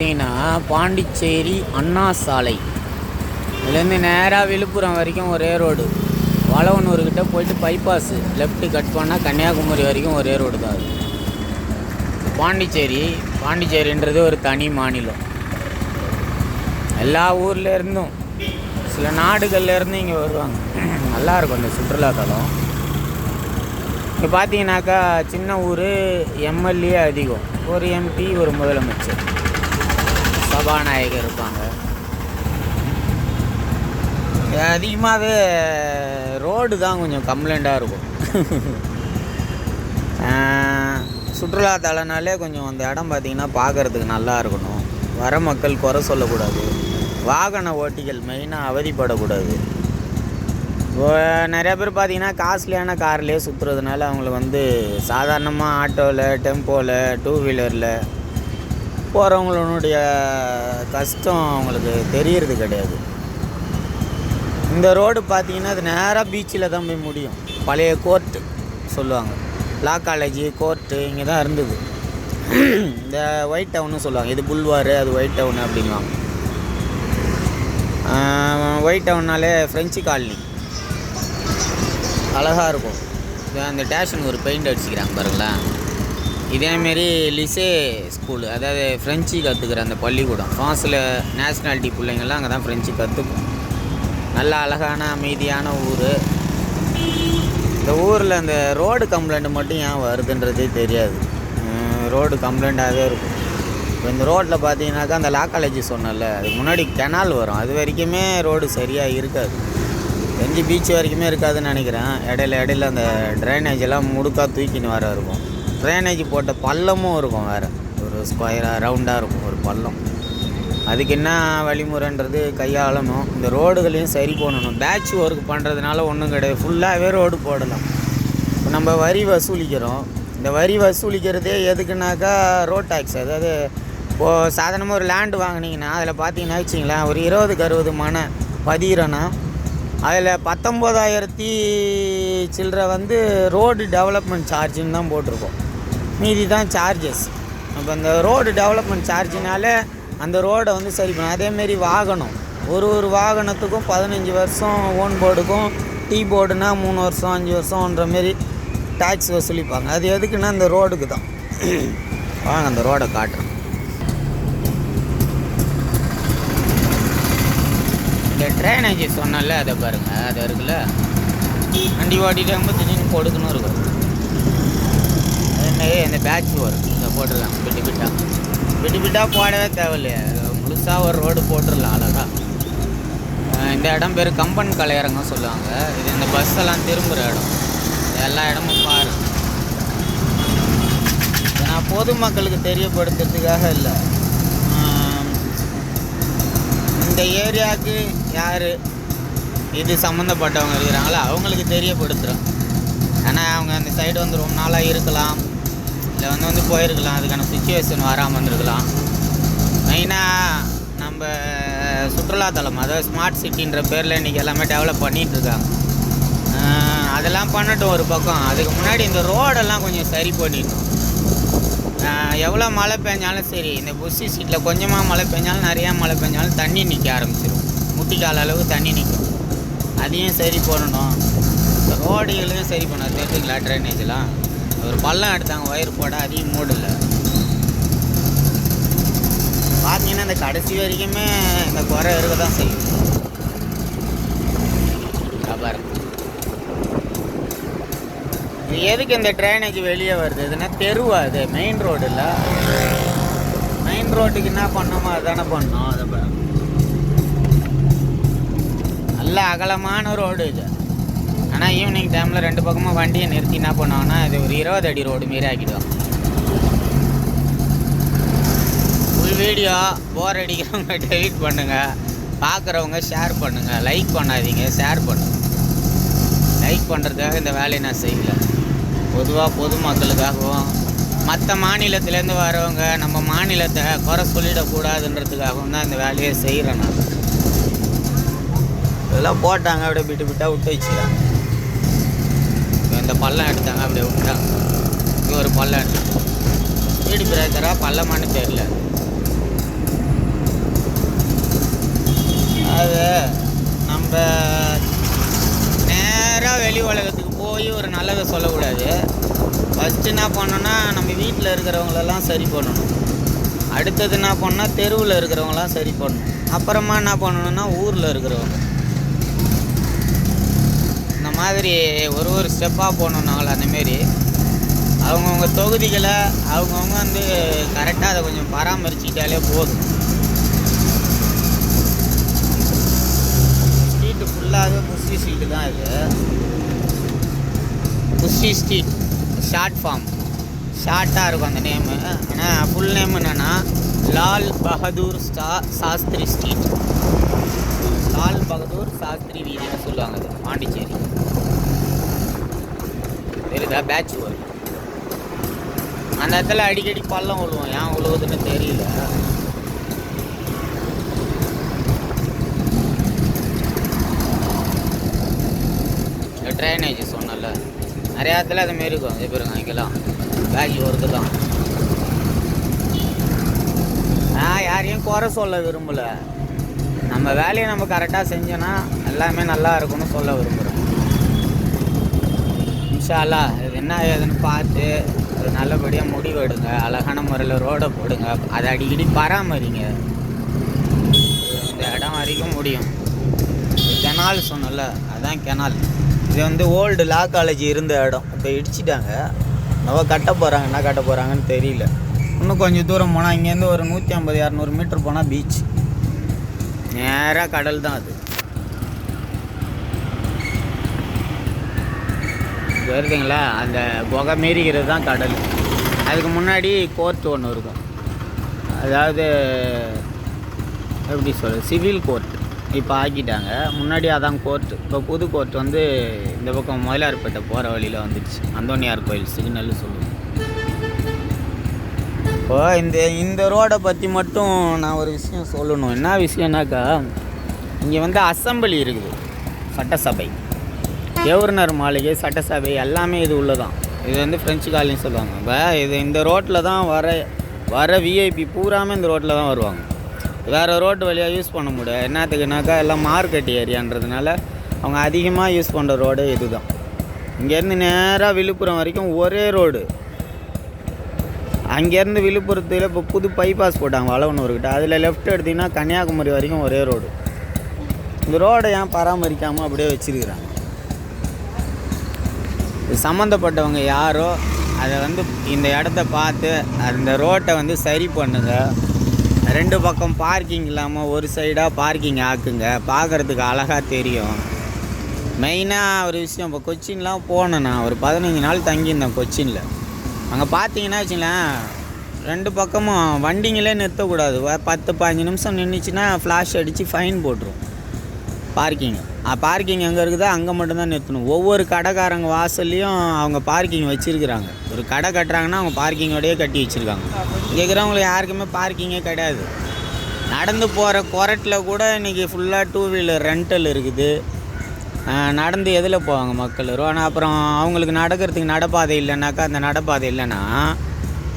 பார்த்தீங்கன்னா பாண்டிச்சேரி அண்ணா சாலை. இதுலேருந்து நேராக விழுப்புரம் வரைக்கும் ஒரே ரோடு. வளவனூர்கிட்ட போயிட்டு பைபாஸு லெஃப்ட்டு கட் பண்ணால் கன்னியாகுமரி வரைக்கும் ஒரே ரோடு தான் அது. பாண்டிச்சேரி பாண்டிச்சேரின்றது ஒரு தனி மாநிலம். எல்லா ஊர்லேருந்தும் சில நாடுகள்லேருந்து இங்கே வருவாங்க. நல்லா இருக்கும் இந்த சுற்றுலாத்தலம் இங்கே பார்த்தீங்கன்னாக்கா சின்ன ஊர் எம்எல்ஏ அதிகம். ஒரு எம்பி ஒரு முதலமைச்சர். சபாநாயகர் இருப்பாங்க. அதிகமாகவே ரோடு தான் கொஞ்சம் கம்ப்ளைண்ட்டாக இருக்கும். சுற்றுலா சுற்றுலாத்தலனாலே கொஞ்சம் அந்த இடம் பார்த்திங்கன்னா பார்க்குறதுக்கு நல்லா இருக்கணும். வர மக்கள் குறை சொல்லக்கூடாது. வாகன ஓட்டிகள் மெயினாக அவதிப்படக்கூடாது. நிறைய பேர் பார்த்திங்கன்னா காஸ்ட்லியான கார்லேயே சுற்றுறதுனால அவங்களுக்கு வந்து சாதாரணமாக ஆட்டோவில் டெம்போவில் டூ வீலரில் போகிறவங்களுடைய கஷ்டம் அவங்களுக்கு தெரியறது கிடையாது. இந்த ரோடு பார்த்தீங்கன்னா அது நேராக பீச்சில் தான் போய் முடியும். பழைய கோர்ட்டு சொல்லுவாங்க. லா காலேஜு கோர்ட்டு இங்கே தான் இருந்தது. இந்த ஒயிட் டவுன்னு சொல்லுவாங்க. இது புல்வாரு அது ஒயிட் டவுன் அப்படின்வாங்க ஒயிட் டவுன்னாலே ஃப்ரெஞ்சு காலனி அழகாக இருக்கும். அந்த டேஷன் ஒரு பெயிண்ட் அடிச்சுக்கிறாங்க பாருங்களேன். இதேமாரி லிசே ஸ்கூலு அதாவது ஃப்ரெஞ்சு கற்றுக்கிற அந்த பள்ளிக்கூடம். ஃப்ரான்ஸில் நேஷ்னாலிட்டி பிள்ளைங்கள்லாம் அங்கே தான் ஃப்ரெஞ்சு கற்றுக்கும் நல்ல அழகான அமைதியான ஊர். இந்த ஊரில் அந்த ரோடு கம்ப்ளைண்ட் மட்டும் ஏன் வருதுன்றதே தெரியாது. ரோடு கம்ப்ளைண்ட்டாகவே இருக்கும். இப்போ இந்த ரோட்டில் பார்த்தீங்கன்னாக்கா அந்த லா காலேஜ் சொன்னல அதுக்கு முன்னாடி கெனால் வரும். அது வரைக்குமே ரோடு சரியாக இருக்காது. செஞ்சு பீச் வரைக்குமே இருக்காதுன்னு நினைக்கிறேன். இடையில இடையில அந்த ட்ரைனேஜ் எல்லாம் முடுக்கா தூக்கின்னு வர இருக்கும். ட்ரைனேஜ் போட்ட பள்ளமும் இருக்கும் வேறு. ஸ்கொயராக ரவுண்டாக இருக்கும் ஒரு பள்ளம். அதுக்கு என்ன வழிமுறைன்றது கையாளணும். இந்த ரோடுகளையும் சரி பண்ணணும். பேட்ச் ஒர்க் பண்ணுறதுனால ஒன்றும் கிடையாது. ஃபுல்லாகவே ரோடு போடலாம். இப்போ நம்ம வரி வசூலிக்கிறோம். இந்த வரி வசூலிக்கிறதே எதுக்குனாக்கா ரோட் டேக்ஸ் அதாவது இப்போது சாதாரணமாக ஒரு லேண்டு வாங்கினீங்கன்னா அதில் பார்த்தீங்கன்னா வச்சிங்களேன் ஒரு இருபதுக்கு அறுபது மனை பதிகிறோன்னா அதில் பத்தொம்போதாயிரத்தி சில்லற வந்து ரோடு டெவலப்மெண்ட் சார்ஜுன்னு தான் போட்டிருக்கோம். மீதி தான் சார்ஜஸ் அப்போ அந்த ரோடு டெவலப்மெண்ட் சார்ஜினால அந்த ரோடை வந்து சரி பண்ணும் அதேமாரி வாகனம். ஒரு ஒரு வாகனத்துக்கும் பதினஞ்சு வருஷம் ஓன் போர்டுக்கும் டீ போர்டுனா மூணு வருஷம் அஞ்சு வருஷம்ன்ற மாரி டேக்ஸ் வசூலிப்பாங்க. அது எதுக்குன்னா இந்த ரோடுக்கு தான். வாங்க அந்த ரோடை காட்டுறேன் இந்த ட்ரைனேஜ் சொன்னால அதை பாருங்கள் அது இருக்குல்ல? வண்டி ஓட்டிட்டு திடீர்னு கொடுக்கணும் இருக்கும். அதேமாரி அந்த பேட்ச் வரும். போட்டுடலாம். விட்டு பிட்டு. விட்டு பிட்டு போடவே தேவையில்லையே. முழுசாக ஒரு ரோடு போட்டுடலாம் அழகாக இந்த இடம் பேர் கம்பன் கலையரங்கம் சொல்லுவாங்க. இது இந்த பஸ் எல்லாம் திரும்புகிற இடம். எல்லா இடமும் பாரு. நான் பொதுமக்களுக்கு தெரியப்படுத்துறதுக்காக இல்லை. இந்த ஏரியாவுக்கு யார் இது சம்மந்தப்பட்டவங்க இருக்கிறாங்களோ அவங்களுக்கு தெரியப்படுத்துகிறோம் ஏன்னா அவங்க அந்த சைடு வந்து ரொம்ப நாளாக இருக்கலாம். இல்லை வந்து வந்து போயிருக்கலாம். அதுக்கான சுச்சுவேஷன் வராமல் இருந்திருக்கலாம். மெயினாக நம்ம சுற்றுலாத்தலம் அதாவது ஸ்மார்ட் சிட்டின்ற பேரில் இன்றைக்கி எல்லாமே டெவலப் பண்ணிகிட்ருக்காங்க அதெல்லாம் பண்ணட்டும் ஒரு பக்கம். அதுக்கு முன்னாடி இந்த ரோடெல்லாம் கொஞ்சம் சரி பண்ணிடணும். எவ்வளோ மழை பெஞ்சாலும் சரி இந்த புஷி சீட்டில் கொஞ்சமாக மழை பெஞ்சாலும் நிறையா மழை பெஞ்சாலும் தண்ணி நிற்க ஆரம்பிச்சிடும் முட்டிக்கால அளவு தண்ணி நிற்கும் அதையும் சரி பண்ணணும். இந்த ரோடுகளையும் சரி பண்ண தெரிஞ்சுங்களா ட்ரைனேஜ்லாம் ஒரு பள்ளம் எடுத்தாங்க ஒயர் போட அதிகம் மூடல. பார்த்தீங்கன்னா இந்த கடைசி வரைக்குமே இந்த குறை இருக்க தான் செய்யும். பாருங்க இது எதுக்கு இந்த ட்ரைனேஜ் வெளியே வருது? இதுனா தெருவா அது மெயின் ரோடு இல்லை? மெயின் ரோட்டுக்கு என்ன பண்ணோமோ அதானே பண்ணோம் அதை நல்ல அகலமான ரோடு இது. ஆனால் ஈவினிங் டைமில் ரெண்டு பக்கமும் வண்டியை நிறுத்தி என்ன பண்ணுவாங்கன்னா இது ஒரு இருபது அடி ரோடு மாரி ஆக்கிடுவாங்க ஃபுல் வீடியோ போர் அடிக்கிறவங்க டெலிட் பண்ணுங்கள் பார்க்குறவங்க ஷேர் பண்ணுங்கள் லைக் பண்ணாதீங்க ஷேர் பண்ணுங்கள் லைக் பண்ணுறதுக்காக இந்த வேலையை நான் செய்யல. பொதுவாக பொதுமக்களுக்காகவும் மற்ற மாநிலத்திலேருந்து வரவங்க நம்ம மாநிலத்தை குறை சொல்லிடக்கூடாதுன்றதுக்காகவும் தான் இந்த வேலையை செய்கிறேன் நான். இதெல்லாம் போட்டாங்க அப்படியே விட்டு விட்டால் விட்டு வச்சுக்கிறாங்க. இந்த பள்ளம் எடுத்தாங்க அப்படியே விட்டாங்க இங்கே ஒரு பள்ளம் எடுத்தாங்க ஸ்பீடு பிரேக்கராக பள்ளமானு தெரில அது நம்ம நேராக வெளி உலகத்துக்கு போய் ஒரு நல்லதை சொல்லக்கூடாது. ஃபஸ்ட்டு என்ன பண்ணோன்னா நம்ம வீட்டில் இருக்கிறவங்களெல்லாம் சரி பண்ணணும். அடுத்தது என்ன பண்ணால் தெருவில் இருக்கிறவங்களாம் சரி பண்ணணும். அப்புறமா என்ன பண்ணணுன்னா ஊரில் இருக்கிறவங்க. மாதிரி ஒரு ஒரு ஸ்டெப்பாக போகணுன்னாங்கள அந்தமாரி அவங்கவுங்க தொகுதிகளை அவங்கவுங்க வந்து கரெக்டாக அதை கொஞ்சம் பராமரிச்சுக்கிட்டாலே போதும். ஸ்ட்ரீட்டு ஃபுல்லாகவே புஷ்டி ஸ்ட்ரீட்டு தான் இது. புஷ்டி ஸ்ட்ரீட் ஷார்ட் ஃபார்ம் ஷார்ட்டாக இருக்கும் அந்த நேமு ஆனால் ஃபுல் நேம் என்னென்னா லால் பகதூர் ஸ்டா சாஸ்திரி ஸ்ட்ரீட் லால் பகதூர் சாஸ்திரி வீதின்னு சொல்லுவாங்க அது பாண்டிச்சேரி. தெரியுதா பேட்ச் வரும் அந்த இடத்துல அடிக்கடி பள்ளம் விழுவோம் ஏன் விழுவுதுன்னு தெரியல. ட்ரைனேஜ் சொன்னல நிறையா இடத்துல அது மாரி இருக்கும். இது பாருங்க இங்கெல்லாம். பேட்ச் ஒர்க்கு தான். நான் யாரையும் குறை சொல்ல விரும்பல. நம்ம வேலையை நம்ம கரெக்டாக செஞ்சோன்னா எல்லாமே நல்லா இருக்கும்னு சொல்ல விரும்புகிறோம் இன்ஷால்லா இது என்ன ஏதுன்னு பார்த்து ஒரு நல்லபடியாக முடிவு எடுங்க. அழகான முறையில் ரோடை போடுங்க. அதை அடிக்கடி பராமரிங்க. இந்த இடம் வரைக்கும் முடியும். கெனால் சொன்னல அதான் கெனால் இது வந்து ஓல்டு லா காலேஜ் இருந்த இடம். இப்போ இடிச்சிட்டாங்க. நம்ம கட்ட போகிறாங்க என்ன கட்ட போகிறாங்கன்னு தெரியல. இன்னும் கொஞ்சம் தூரம் போனால் இங்கேருந்து ஒரு நூற்றி ஐம்பது இரநூறு மீட்டர் போனால் பீச் நேராக கடல் தான் அது. இது வருதுங்களா அந்த புகை மீறிக்கிறது தான் கடல். அதுக்கு முன்னாடி கோர்ட் ஒன்று இருக்கும். அதாவது எப்படி சொல்கிறது சிவில் கோர்ட். இப்போ ஆக்கிட்டாங்க. முன்னாடி அதான் கோர்ட். இப்போ புது கோர்ட் வந்து இந்த பக்கம் மயிலார்பேட்டை போகிற வழியில் வந்துடுச்சு. அந்தோனியார் கோயில் சிக்னல் சொல்லுவோம். இப்போ இந்த இந்த ரோடை பற்றி மட்டும் நான் ஒரு விஷயம் சொல்லணும். என்ன விஷயம்னாக்கா இங்கே வந்து அசம்பிளி இருக்குது. சட்டசபை. கவர்னர் மாளிகை சட்டசபை எல்லாமே இது உள்ளதான். இது வந்து ஃப்ரெஞ்சு காலனி சொல்லுவாங்க. இப்போ இது இந்த ரோட்டில் தான் வர வர விஐபி பூராமே இந்த ரோட்டில் தான் வருவாங்க. வேறு ரோட்டு வழியாக யூஸ் பண்ண முடியாது. என்னத்துக்குனாக்கா எல்லாம் மார்க்கெட் ஏரியான்றதுனால அவங்க அதிகமாக யூஸ் பண்ணுற ரோடு இதுதான். இங்கேருந்து நேராக விழுப்புரம் வரைக்கும் ஒரே ரோடு. அங்கேருந்து விழுப்புரத்தில் இப்போ புது பைபாஸ் போட்டாங்க வளவனூர்கிட்ட. அதில் லெஃப்ட் எடுத்திங்கன்னா கன்னியாகுமரி வரைக்கும் ஒரே ரோடு இந்த ரோடை ஏன் பராமரிக்காமல் அப்படியே வச்சிருக்கிறாங்க? இது சம்மந்தப்பட்டவங்க யாரோ அதை வந்து இந்த இடத்த பார்த்து அந்த ரோட்டை வந்து சரி பண்ணுங்க. ரெண்டு பக்கம் பார்க்கிங் இல்லாமல் ஒரு சைடாக பார்க்கிங் ஆக்குங்க. பார்க்குறதுக்கு அழகாக தெரியும். மெயினாக ஒரு விஷயம் இப்போ கொச்சின்லாம் போனேன் நான். ஒரு பதினஞ்சு நாள் தங்கியிருந்தேன் கொச்சினில். அங்கே பார்த்தீங்கன்னா வச்சுங்களேன் ரெண்டு பக்கமும் வண்டிங்களே நிறுத்தக்கூடாது. பத்து பாஞ்சு நிமிஷம் நின்றுச்சுன்னா ஃப்ளாஷ் அடித்து ஃபைன் போட்டுரும். பார்க்கிங் பார்க்கிங் எங்கே இருக்குதோ அங்கே மட்டும்தான் நிறுத்தணும். ஒவ்வொரு கடைக்காரங்க வாசல்லையும் அவங்க பார்க்கிங் வச்சுருக்குறாங்க. ஒரு கடை கட்டுறாங்கன்னா அவங்க பார்க்கிங்கோடயே கட்டி வச்சுருக்காங்க. இங்கே இருக்கிறவங்களுக்கு யாருக்குமே பார்க்கிங்கே கிடையாது. நடந்து போகிற குரட்டில் கூட இன்றைக்கி ஃபுல்லாக டூ வீலர் ரெண்டல் இருக்குது. நடந்து எதில் போவாங்க மக்கள் ஆனால் அப்புறம் அவங்களுக்கு நடக்கிறதுக்கு நடப்பாதை இல்லைனாக்கா அந்த நடப்பாதை இல்லைன்னா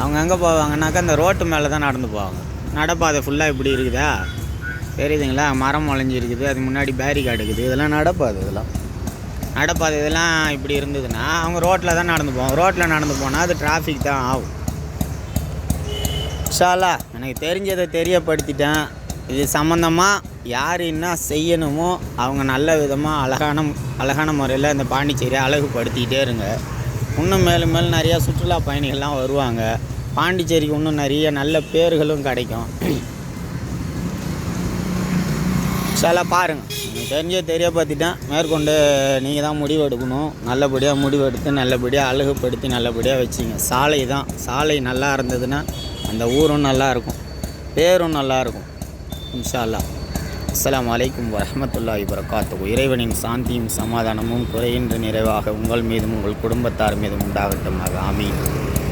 அவங்க எங்கே போவாங்கனாக்கா அந்த ரோட்டு மேலே தான் நடந்து போவாங்க. நடப்பாதை ஃபுல்லாக இப்படி இருக்குதா? தெரியுதுங்களா? மரம் முளைஞ்சிருக்குது அது முன்னாடி பேரிகார்டு இருக்குது. இதெல்லாம் நடப்பாது இதெல்லாம். நடப்பாது இதெல்லாம் இப்படி இருந்ததுன்னா அவங்க ரோட்டில் தான் நடந்து போவாங்க. ரோட்டில் நடந்து போனால் அது டிராஃபிக் தான் ஆகும். ஷாலா எனக்கு தெரிஞ்சதை தெரியப்படுத்திட்டேன். இது சம்மந்தமாக யார் என்ன செய்யணுமோ அவங்க நல்ல விதமாக அழகான அழகான முறையில் இந்த பாண்டிச்சேரியை அழகுபடுத்திக்கிட்டே இருங்க. இன்னும் மேலும் மேலும் நிறையா சுற்றுலா பயணிகள்லாம் வருவாங்க. பாண்டிச்சேரிக்கு இன்னும் நிறைய நல்ல பேர்களும் கிடைக்கும். சில பாருங்கள் எனக்கு தெரிஞ்ச பார்த்துட்டேன் மேற்கொண்டு நீங்கள் தான் முடிவு எடுக்கணும். நல்லபடியாக முடிவு எடுத்து நல்லபடியாக அழகுபடுத்தி நல்லபடியாக வச்சிங்க. சாலை தான். சாலை நல்லா இருந்ததுன்னா அந்த ஊரும் நல்லா இருக்கும். பேரும் நல்லாயிருக்கும் இன்ஷால்லா அஸ்லாம் அல்லாஹ் அஸ்ஸலாமு அலைக்கும் இறைவனின் சாந்தியும் சமாதானமும் குறையின்ற நிறைவாக உங்கள் மீதும் உங்கள் குடும்பத்தார் மீதும் உண்டாகட்டும். ஆமீன்.